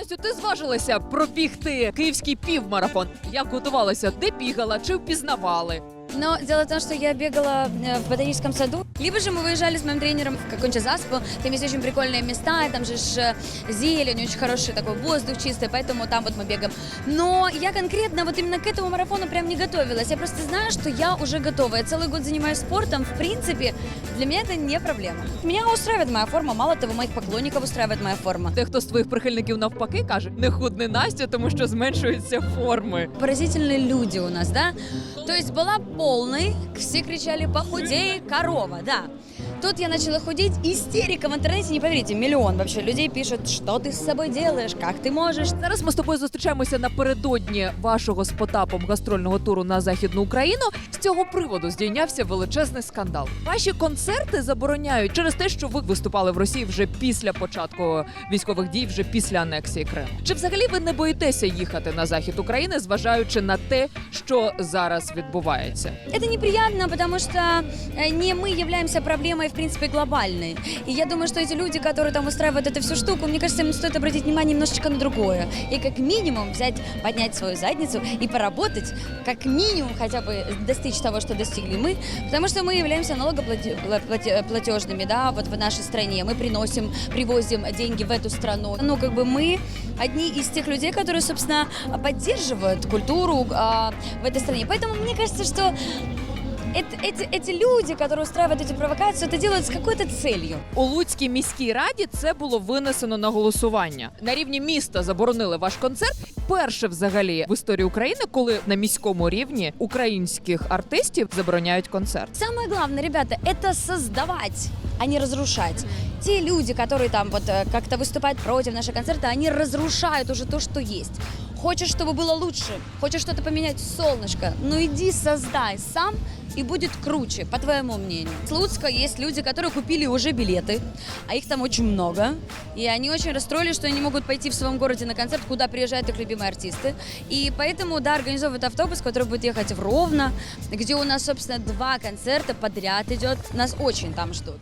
Настю, ти зважилася пробігти київський півмарафон. Як готувалася? Де бігала? Чи впізнавали? Но дело в том, что я бегала э, в ботаническом саду, либо же мы выезжали с моим тренером в какой-нибудь заспу, там есть очень прикольные места, и там же ж, э, зелень, очень хороший такой воздух чистый, поэтому там вот мы бегаем. Но я конкретно вот именно к этому марафону прям не готовилась. Я просто знаю, что я уже готова. Я целый год занимаюсь спортом, в принципе, для меня это не проблема. Меня устраивает моя форма, мало того, моих поклонников устраивает моя форма. Дехто з твоїх прихильників навпаки каже, не худни Настю, тому що зменшуються форми. Поразительные люди у нас, да? То есть была полной, все кричали «похудей, корова», да. Тут я начала худеть, истерика в интернете, не поверите, миллион вообще людей пишут, что ты с собой делаешь, как ты можешь. Зараз ми з тобою зустрічаємося напередодні вашого з Потапом гастрольного туру на західну Україну. З цього приводу здійнявся величезний скандал. Ваші концерти забороняють через те, що ви виступали в Росії вже після початку військових дій, вже після анексії Криму. Чи взагалі ви не боїтеся їхати на захід України, зважаючи на те, що зараз відбувається? Это неприятно, потому что э, не мы являемся проблемой, в принципе, глобальной. И я думаю, что эти люди, которые там устраивают эту всю штуку, мне кажется, им стоит обратить внимание немножечко на другое. И как минимум взять, поднять свою задницу и поработать, как минимум хотя бы достичь того, что достигли мы, потому что мы являемся налогоплатежными, да, вот в нашей стране. Мы приносим, привозим деньги в эту страну. Ну, как бы мы одни из тех людей, которые, собственно, поддерживают культуру а, в этой стране. Поэтому мне кажется, что эт- эти, эти люди, которые устраивают эти провокации, это делают с какой-то целью. У Луцькій міській раді це було винесено на голосування. На рівні міста заборонили ваш концерт. Перше взагалі в історії України, коли на міському рівні українських артистів забороняють концерт. Самое главное, ребята, это создавать, а не разрушать. Те люди, которые там вот э, как-то выступают против нашего концерта, они разрушают уже то, что есть. Хочешь, чтобы было лучше, хочешь что-то поменять, солнышко, ну иди создай сам, и будет круче, по твоему мнению. С Луцка есть люди, которые купили уже билеты, а их там очень много, и они очень расстроились, что они не могут пойти в своем городе на концерт, куда приезжают их любимые артисты. И поэтому, да, организовывают автобус, который будет ехать в Ровно, где у нас, собственно, два концерта подряд идет. Нас очень там ждут.